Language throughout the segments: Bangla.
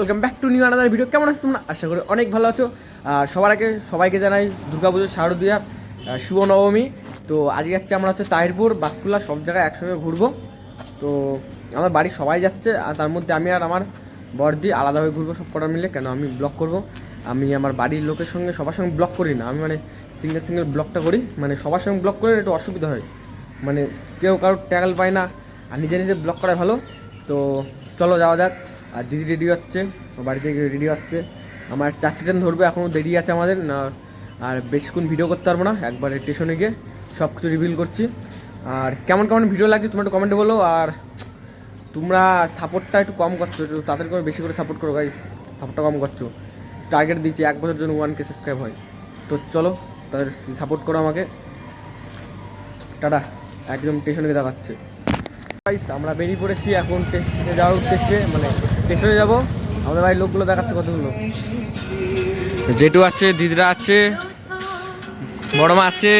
Welcome back to new another video কেমন আছো তোমরা? আশা করি অনেক ভালো আছো। সবার আগে সবাইকে জানাই দুর্গাপুজোর শারদীয়ার শুভ নবমী তো আজকে যাচ্ছে আমরা হচ্ছে তাহিরপুর, বাঁকুড়া, সব জায়গায় একসঙ্গে ঘুরবো। তো আমার বাড়ির সবাই যাচ্ছে, আর তার মধ্যে আমি আর আমার বর্দি আলাদাভাবে ঘুরবো সব কটা মিলে। কেন, আমি ব্লগ করব। আমি আমার বাড়ির লোকের সঙ্গে সবার সঙ্গে ব্লগ করি না। আমি মানে সিঙ্গেল সিঙ্গেল ব্লগটা করি। মানে সবার সঙ্গে ব্লগ করে একটু অসুবিধা হয়। মানে কেউ কারোর ট্যাগল পায় না, আর নিজে নিজে ব্লগ করা ভালো। তো চলো যাওয়া যাক। আর দিদি রেডি হচ্ছে বাড়ি থেকে রেডি হচ্ছে। আমার চারটে ট্রেন ধরবে এখনও দেরি আছে আমাদের, না, আর বেশিক্ষণ ভিডিও করতে পারব না, একবারে স্টেশনে গিয়ে সব কিছু রিভিল করছি। আর কেমন কেমন ভিডিও লাগছে, তোমরা একটু কমেন্টে বলো, আর তোমরা সাপোর্টটা একটু কম করছ, একটু তাদের করে বেশি করে সাপোর্ট করো গাইজ সাপোর্টটা কম করছ। টার্গেট দিচ্ছি, এক বছর জন্য ওয়ান কে সাবস্ক্রাইব হয়। তো চলো, তাদের সাপোর্ট করো আমাকে। টাটা, একদম স্টেশনে দেখাচ্ছে। আমরা বেরিয়ে পড়েছি এখন স্টেশনে যাওয়ার উদ্দেশ্যে মানে স্টেশনে যাব। আমাদের বাড়ির লোকগুলো দেখাচ্ছে কতগুলো। জেঠু আছে দিদিরা আছে বড় মা আছে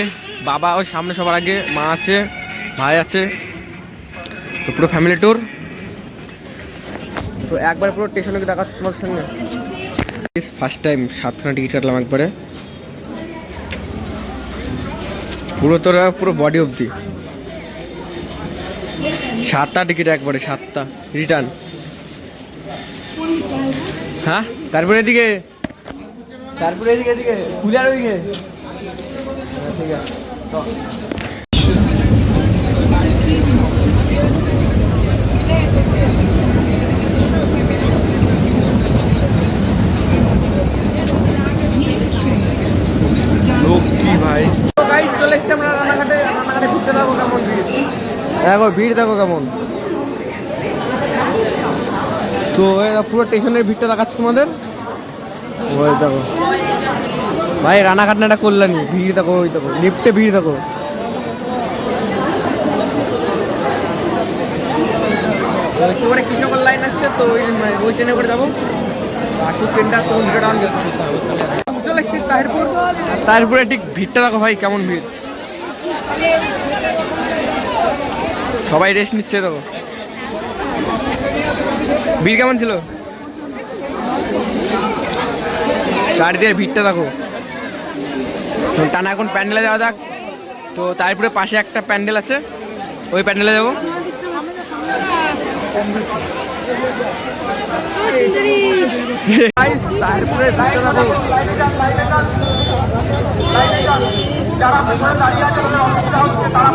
বাবা ওই সামনে সবার আগে মা আছে ভাই আছে। তো পুরো ফ্যামিলি ট্যুর তো একবার পুরো স্টেশনে দেখাচ্ছে তোমার সঙ্গে। ফার্স্ট টাইম সাতখানা টিকিট কাটলাম একবারে। পুরো তোরা পুরো বডি অবধি। সাতটা টিকিট একবারে সাতটা রিটার্ন হ্যাঁ? তারপরে এদিকে? তারপরে এদিকে এদিকে। ফুলার ওইদিকে হ্যাঁ, ঠিক আছে ভাই চলে এসেছি আমরা রানাঘাটে ঘুরতে যাব কেমন ভিড়? দেখো ভিড় দেখো কেমন। তো এরা পুরো স্টেশনের ভিড়টা দেখাচ্ছে তোমাদের? ওই দেখো। ভাই রানাঘাট না এটা কল্যাণী। ভিড় দেখো ওই দেখো। লিফটে ভিড় দেখো। একেবারে লাইন আসছে তো ওই ওই ট্রেনে করে যাব। আসুক ট্রেনটা তখন ভিড়টা অন চলে এসছি তাহিরপুর। তাহিরপুরে ঠিক ভিড়টা দেখো ভাই কেমন ভিড়। সবাই রেস্ট নিচ্ছে দেখো। ভিড় কেমন ছিল? চারিদিকে ভিড়টা দেখো। তো টানা এখন প্যান্ডেলে যাওয়া যাক। তো তারপরে পাশে একটা প্যান্ডেল আছে। ওই প্যান্ডেলে যাব। তারপরে যারা দাঁড়িয়ে আছে তারা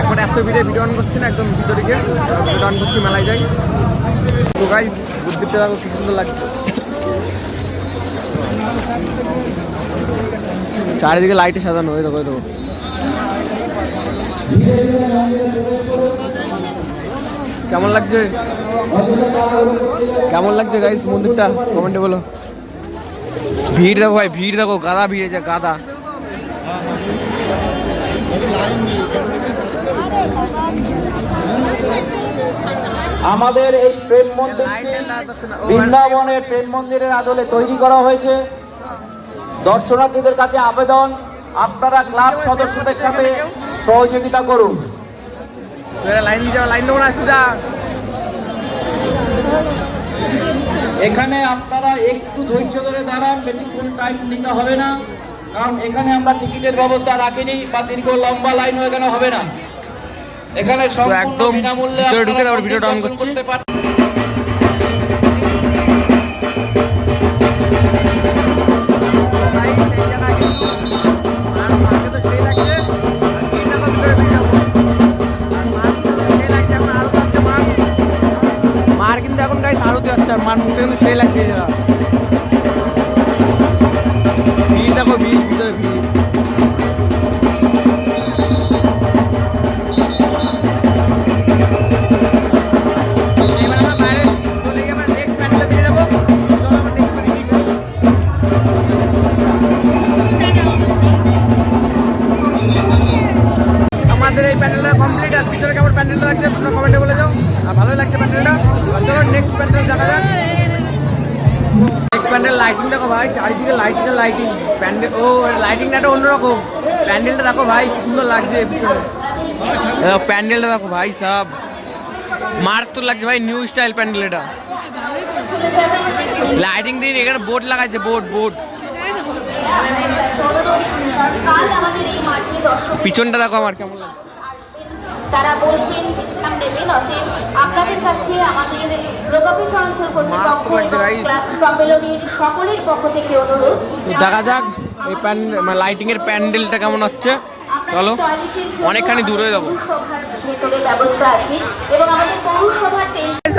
এখন এত ভিড়ে ভিডিও অন করছি না, একদম ভিতরে গিয়ে। ভিডিও অন করছি, মেলায় যাই। তো গাই বুদ্ধিতে দেখো কি সুন্দর লাগছে। চারিদিকে লাইটে সাজানো হয়ে দেখো দেখো। কেমন লাগছে? কেমন লাগছে গাইস মন্দিরটা? কমেন্টে বলো। ভিড় দেখো ভাই ভিড় দেখো গাদা ভিড় আছে গাদা। আমাদের এই প্রেম মন্দিরটি বৃন্দাবনের প্রেম মন্দিরের আদলে তৈরি করা হয়েছে। দর্শনার্থীদের কাছে আবেদন। আপনারা ক্লাব সদস্যদের সাথে সহযোগিতা করুন। লাইন দিয়ে যাও লাইন দেবো না সুজা। এখানে আপনারা একটু ধৈর্য ধরে দাঁড়ান বেশিক্ষণ টাইম নিতে হবে না কারণ এখানে আমরা টিকিটের ব্যবস্থা রাখিনি বা দীর্ঘ লম্বা লাইন এখানে হবে না। এখানে একদম ভিতরে ঢুকে তারপর ভিডিওটা অন করছি। মার কিন্তু এখন গাইস আর মার মুখে কিন্তু সেই লাগছে এরা। ভিড় দেখো ভিড় ভিতরে ভিড়। এই প্যান্ডেলটা কমপ্লিট আর পিছনে কেমন প্যান্ডেলটা লাগছে তোমরা কমেন্টে বলে যাও। আর ভালো লাগছে প্যান্ডেলটা। চলো নেক্সট প্যান্ডেল দেখা যাক। দেখো ভাই, চারিদিকে লাইটিং লাইটিং প্যান্ডেল ও লাইটিংটা একটা অন্যরকম। প্যান্ডেলটা দেখো ভাই, কি সুন্দর লাগছে পিছনে। প্যান্ডেলটা দেখো ভাই, সব। তো লাগছে ভাই নিউ স্টাইল প্যান্ডেল এটা। লাইটিং দিয়ে এখানে বোর্ড লাগাইছে বোর্ড বোর্ড পিছনটা দেখো আমার কেমন লাগছে। তারা বলছেন আপনাদের কাছে আমাদের অঞ্চল কর্তৃপক্ষ সম্মেলনের সকলের পক্ষ থেকে অনুরোধ। দেখা যাক এই প্যান্ডেল মানে লাইটিং এর প্যান্ডেলটা কেমন হচ্ছে। চলো অনেকখানি দূরে যাব।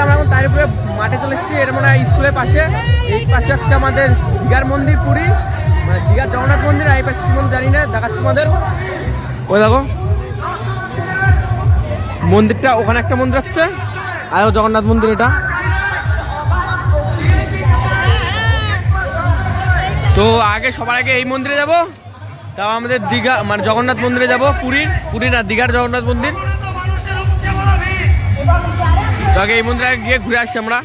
আমরা এখন তারিপুরে মাঠে চলে এসেছি এর মানে স্কুলের পাশে। এই পাশে হচ্ছে আমাদের দীঘার মন্দির পুরী। মানে দীঘার জগন্নাথ মন্দির আর এই পাশে কি মন্দির জানি না দেখাচ্ছি তোমাদের। ওই দেখো। মন্দিরটা, ওখানে একটা মন্দির হচ্ছে আর জগন্নাথ মন্দির এটা। তো আগে সবার আগে এই মন্দিরে যাব তাও আমাদের দীঘা মানে জগন্নাথ মন্দিরে যাব পুরীর পুরী না, দীঘার জগন্নাথ মন্দির। তো আগে এই মন্দিরে গিয়ে ঘুরে আসছি আমরা।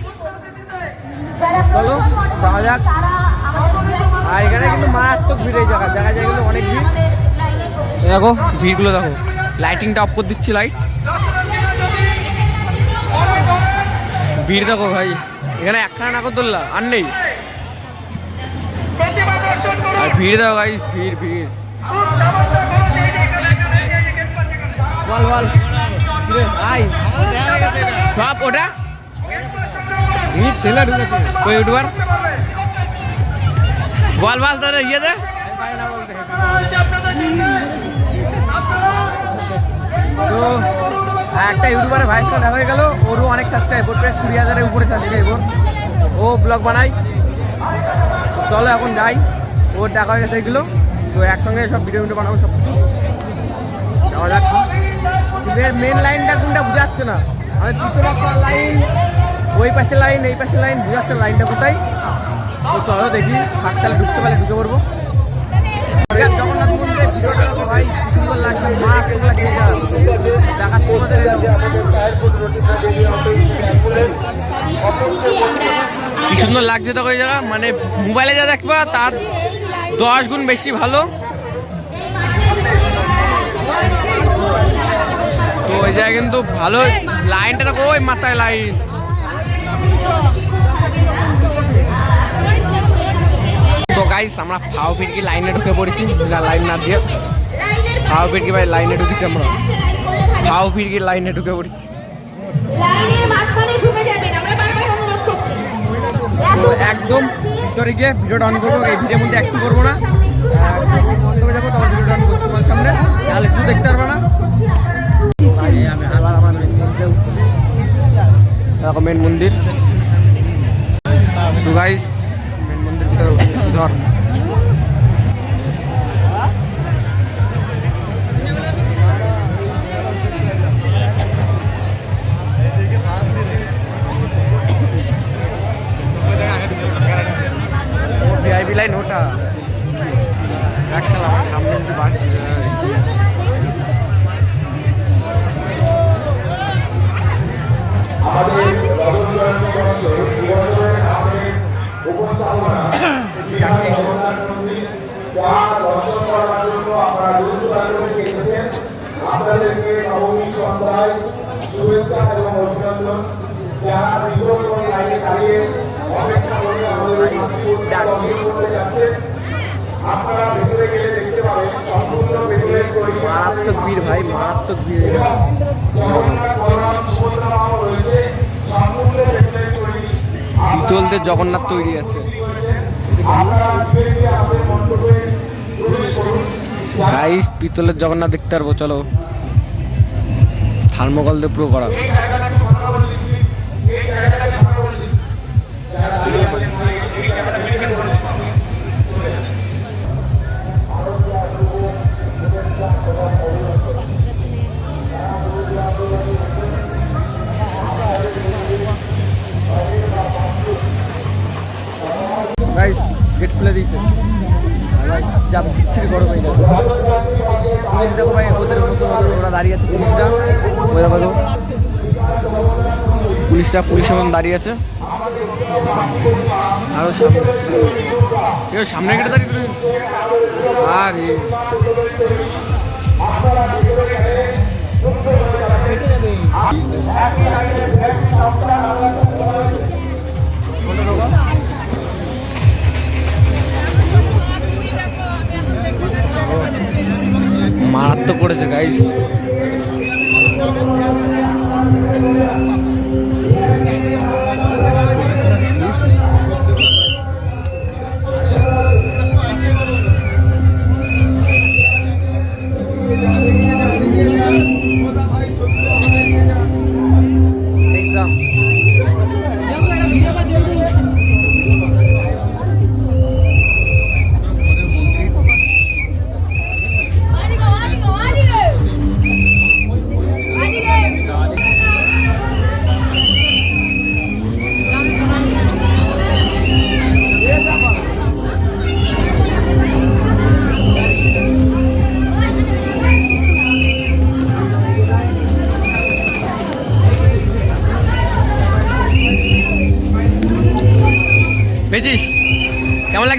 চলো, যাওয়া যাক। আর এখানে কিন্তু মারাত্মক ভিড় এই জায়গা, জায়গায় কিন্তু অনেক ভিড়। দেখো, ভিড়গুলো দেখো। লাইটিংটা অফ করে দিচ্ছি লাইট ভিড় দেখো ভাই। এখানে একখানা নাগরদোল্লা আর নেই। আর ভিড় দেখো ভাই ভিড় ভিড়। বল বল। সব ওটা? ভিড় ঠেলা ঢুকেছে। কই ইউটিউবার? বল বল তোর ইয়ে দে। তো একটা ইউটিউবারের ভাইস দেখা হয়ে গেল। ওরও অনেক সাবস্ক্রাইব প্রায় কুড়ি হাজারের উপরে সাবস্ক্রাইব ওর ও ব্লগ বানায়। তো চলো এখন যাই। ওর দেখা হয়ে গেছে এগুলো। তো একসঙ্গে সব ভিডিও ভিডিও বানাবো সব। কিছু মেন লাইনটা কোনটা বুঝে যাচ্ছে না। আমাদের পিছনে একটা লাইন ওই পাশে লাইন এই পাশে লাইন বুঝে না লাইনটা কোথায়। তো চলো দেখি ফাঁকতালে ঢুকতে পারলে ঢুকে পড়ব। জগন্নাথ মন্দিরে ভিডিওটা ভাই সুন্দর লাগছে, মা লাগছে তোমাদের কি সুন্দর লাগছে তো ওই জায়গা। মানে মোবাইলে যা দেখবা, তার দশ গুণ বেশি ভালো। তো ওই জায়গায় কিন্তু ভালো লাইনটা দেখো, ওই মাথায় লাইন। তো গাইস আমরা ফাও ফিরকি লাইনে ঢুকে পড়েছি লাইন না দিয়ে। ফাও ফিরকি ভাই লাইনে ঢুকেছি আমরা। ফাও ফিরকি লাইনে ঢুকে পড়েছি। একদম ভিতরে গিয়ে ভিডিওটা অন করব এই ভিডিওর মধ্যে একটু করব না। যাব তোমার ভিডিওটা অন করছি তোমার সামনে। তাহলে কিছু দেখতে পারবে না। মেন মন্দির। সুগাইস মেন মন্দির ভিতরে ধর। মারাত্মক ভিড় ভাই, মারাত্মক ভিড়। পিতলদের জগন্নাথ তৈরি আছে। পিতলের জগন্নাথ দেখতে পারব, চলো। থার্মোকল দিয়ে পুরো করা। গেট ভাই যা বিচ্ছিরি গরম হয়ে যাবে পুলিশ দেখো ভাই ওদের মতো ওরা দাঁড়িয়ে আছে পুলিশরা। দেখো। পুলিশ পুলিশরা পুলিশের মতন দাঁড়িয়ে আছে। আরও সামনে। সামনে কেটে দাঁড়িয়ে। আরে। মারাত্মক করেছে গাইস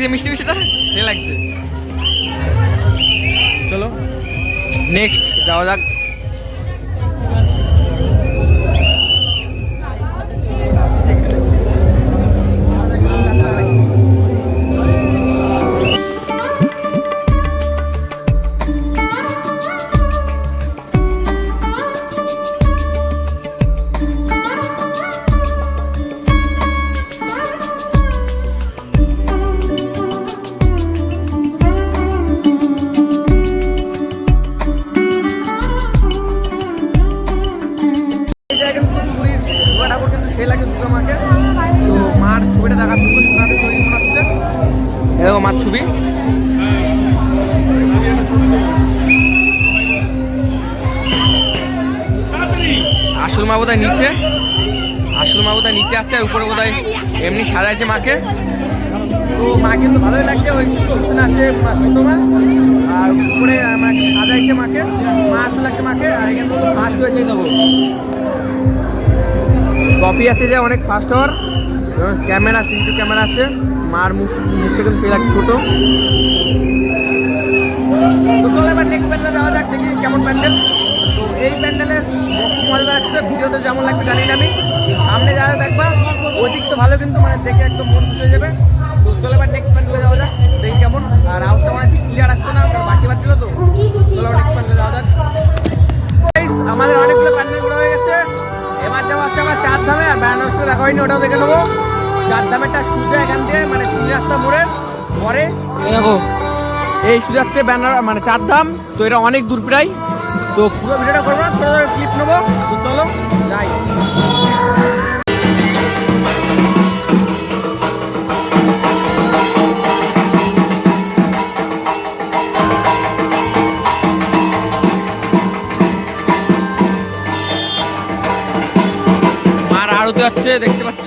লাগছে মিষ্টি মিষ্টিটা সে লাগছে। চলো। নেক্সট যাওয়া যাক। এরকম মার ছবি। আসল মা বোধহয় নিচে। আসল মা বোধহয় নিচে আছে আর উপরে বোধহয় এমনি সাজাইছে মাকে। তো মা কিন্তু ভালোই লাগছে, ওই পিছনে আছে ছোট মা। আর উপরে মাকে সাজাইছে মাকে, মা আসল লাগছে মাকে, আর এখানে ফার্স্ট হয়েছে দেবো কপি আছে যে অনেক ফাস্ট হওয়ার ক্যামেরা সিসিটিভি ক্যামেরা আছে। মার মুখ, মুখটা কিন্তু লাগছে ছোটো। যাওয়া কেমন প্যান্ডেল। তো এই যেমন আমি সামনে তো ভালো কিন্তু মানে দেখে হয়ে যাবে। প্যান্ডেলে যাওয়া যাক কেমন। আর মানে ঠিক ক্লিয়ার আসছে না বাসি তো। যাওয়া আমাদের অনেকগুলো প্যান্ডেল ঘোরা হয়ে গেছে। এবার যাওয়া হচ্ছে আমার চার ধামে, আর বেড়ানোর দেখা হয়নি, ওটাও দেখে নেব। চার ধামেরটা সুজা এখান দিয়ে মানে তিন রাস্তা মোড়ের পরে দেখো, এই শুধু যাচ্ছে ব্যানার মানে চার ধাম। তো এটা অনেক দূর প্রায়। তো পুরো ভিডিওটা করব না, ছোটো ক্লিপ নেব। তো চলো, যাই। আরতে যাচ্ছে দেখতে পাচ্ছ?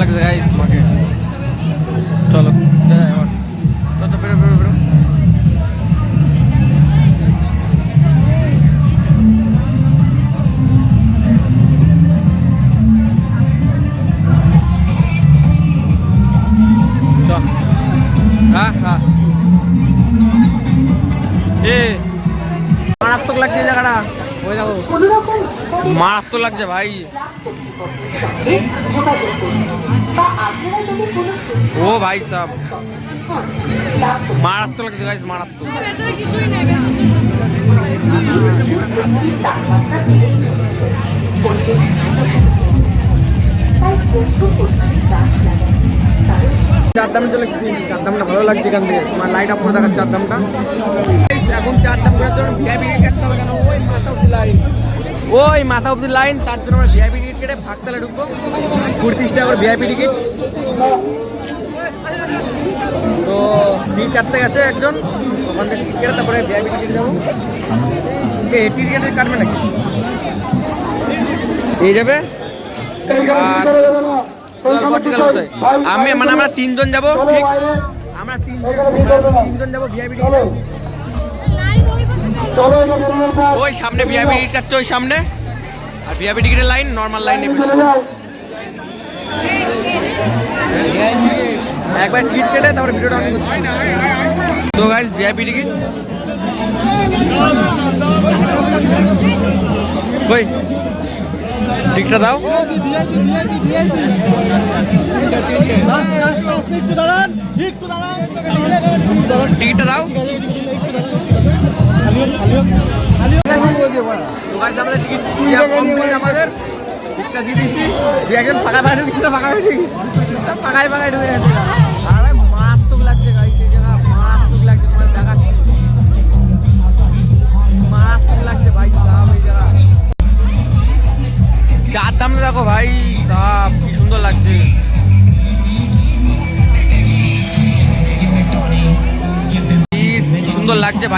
লাগছে গাইস মাকে। চলো এবার চলো বেরো বেরো বেরো। হ্যাঁ হ্যাঁ। মারাত্মক লাগছে জায়গাটা। মারাত্মক লাগছে ভাই। ও ভাই সাহ মারাত্মক লাগছে গাইস মারাত্মক। কিছুই চার দামে চলে চার দামটা ভালো লাগছে এখান থেকে। তোমার লাইট আপ করে দেখার চার দামটা এখন চার দাম করে জন্য ভিআইপি টিকিট কাটতে হবে কেন? ওই মাথা অব্দি লাইন ওই মাথা অব্দি লাইন তার জন্য আমরা ভিআইপি টিকিট কেটে ভাগতালে ঢুকবো। পঁয়ত্রিশ টাকা করে ভিআইপি টিকিট তো টিকিট কাটতে গেছে একজন। ওখান থেকে টিকিট কেটে তারপরে ভিআইপি টিকিট যাব এ টিকিট কাটবে নাকি? এই যাবে আর পরবর্তী গেল কোথায়? আমি মানে আমরা তিনজন যাব ঠিক? আমরা তিনজন যাব ভিআইপি ওই সামনে ভিআইপি টিকিট কাটছে ওই সামনে। আর ভিআইপি টিকিটের লাইন নর্মাল লাইন একবার টিকিট কেটে তারপরে ভিডিওটা অন তো গাইস ভিআইপি টিকিট। কই টিকিটটা দাও। টিকিটটা দাও। আমাদের। ফাঁকা ফাঁকা ফাঁকা ফাঁকায় ফাঁকায় ঢুকে গেছে।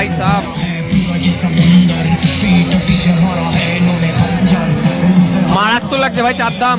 সুন্দর साहब মারাত্মক লাগছে ভাই চার দাম।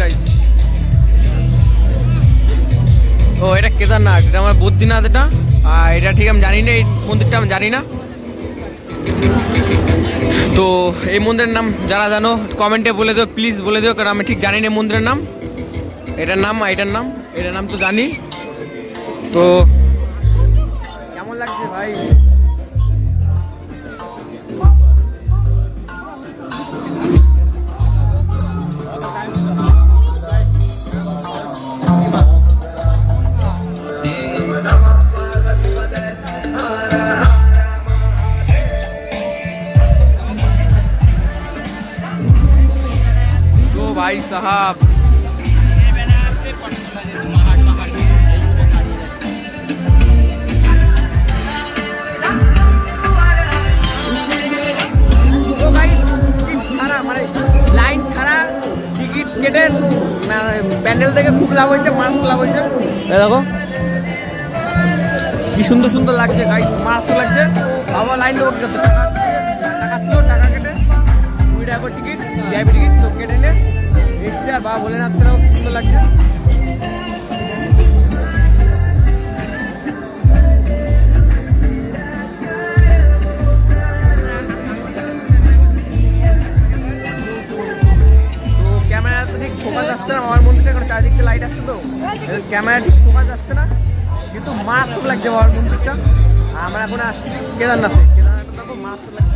গাইজ ও, এটা কেদারনাথ, এটা আমার বদ্রীনাথ এটা। আর এটা ঠিক আমি জানি না, এই মন্দিরটা আমি জানি না। তো এই মন্দিরের নাম যারা জানো কমেন্টে বলে দিও প্লিজ বলে দিও, কারণ আমি ঠিক জানি না মন্দিরের নাম। এটার নাম এটার নাম এটার নাম তো জানি। তো কেমন লাগছে ভাই? সাহাব। মানে লাইন ছাড়া টিকিট কেটে মানে প্যান্ডেল খুব লাভ হয়েছে লাভ হয়েছে। দেখো, কি সুন্দর সুন্দর লাগছে গাই লাগছে। আবার লাইন টাকা ছিল, টাকা কেটে টিকিট টিকিট কেটে এসছে আর বাবা বলে নাচতে কি সুন্দর লাগছে। তো ক্যামেরা তো ঠিক ফোকাস আসছে না, বাবার মন্দিরটা এখন চারিদিক লাইট আসছে তো। ক্যামেরা ঠিক ফোকাস আসছে না, কিন্তু মারাত্মক লাগছে বাবার মন্দিরটা। আমরা এখন আসছি কেদারনাথে। কেদারনাথটা দেখো মারাত্মক লাগছে।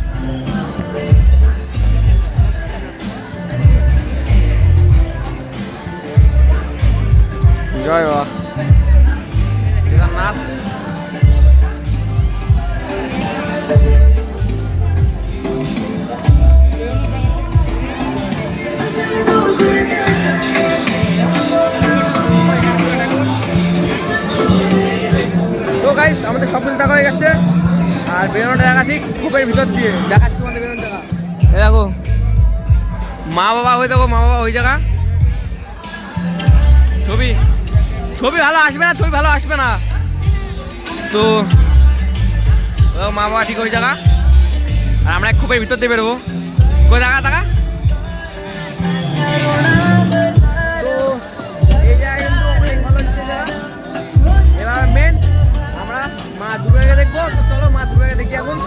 ছবি ভালো আসবে না, ছবি ভালো আসবে না। তো মা বাবা ঠিক ওই জায়গা আর আমরা খুবই ভিতর দিয়ে বেরোবো। কই দেখা দেখা দেখব। তো চলো মা দুর্গাকে দেখি এখন।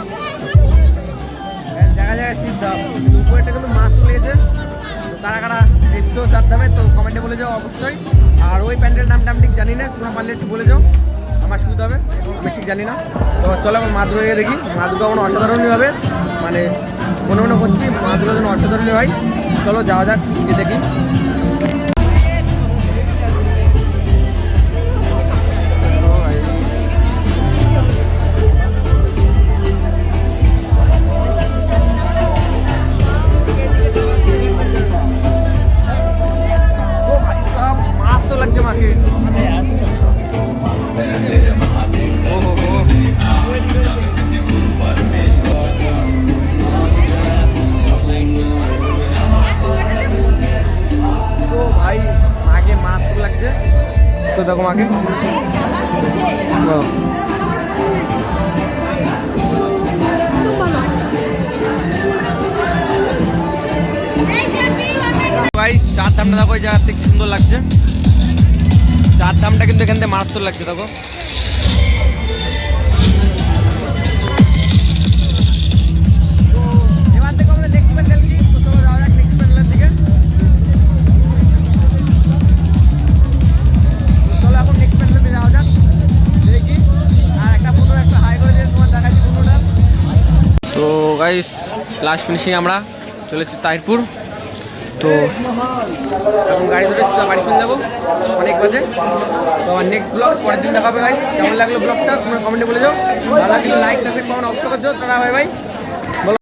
জায়গা জায়গায় সিদ্ধাম উপরেটা কিন্তু মা তুলে গেছে তো কারা কারা এসছো চার দামে তো কমেন্টে বলে যাও অবশ্যই। আর ওই প্যান্ডেল নামটা আমি ঠিক জানি না তোমরা পারলে একটু বলে যাও, আমার সুবিধা হবে, আমি ঠিক জানি না। তো চলো এখন মা দুর্গাকে দেখি, মা দুর্গা কোনো অসাধারণই হবে মানে মনে মনে করছি মা দুর্গা যেন অসাধারণই হয়। চলো যাওয়া যাক দেখি। ধামটা দেখো এই জায়গাতে কি সুন্দর লাগছে? চার ধামটা কিন্তু এখান থেকে মারাত্মক লাগছে দেখো। তো গাইস লাস্ট ফিনিশিং আমরা চলেছি তাহিরপুর। তো এখন গাড়ি ধরে বাড়ি চলে যাব। অনেক বাজে। তো আমার নেক্সট ব্লগ পরের দিন দেখাবে ভাই। কেমন লাগল ব্লগটা তোমরা কমেন্টে বলে যাও। ভালো লাগলে লাইক সাবস্ক্রাইব কমেন্ট অবশ্যই করছ তারা ভাই ভাই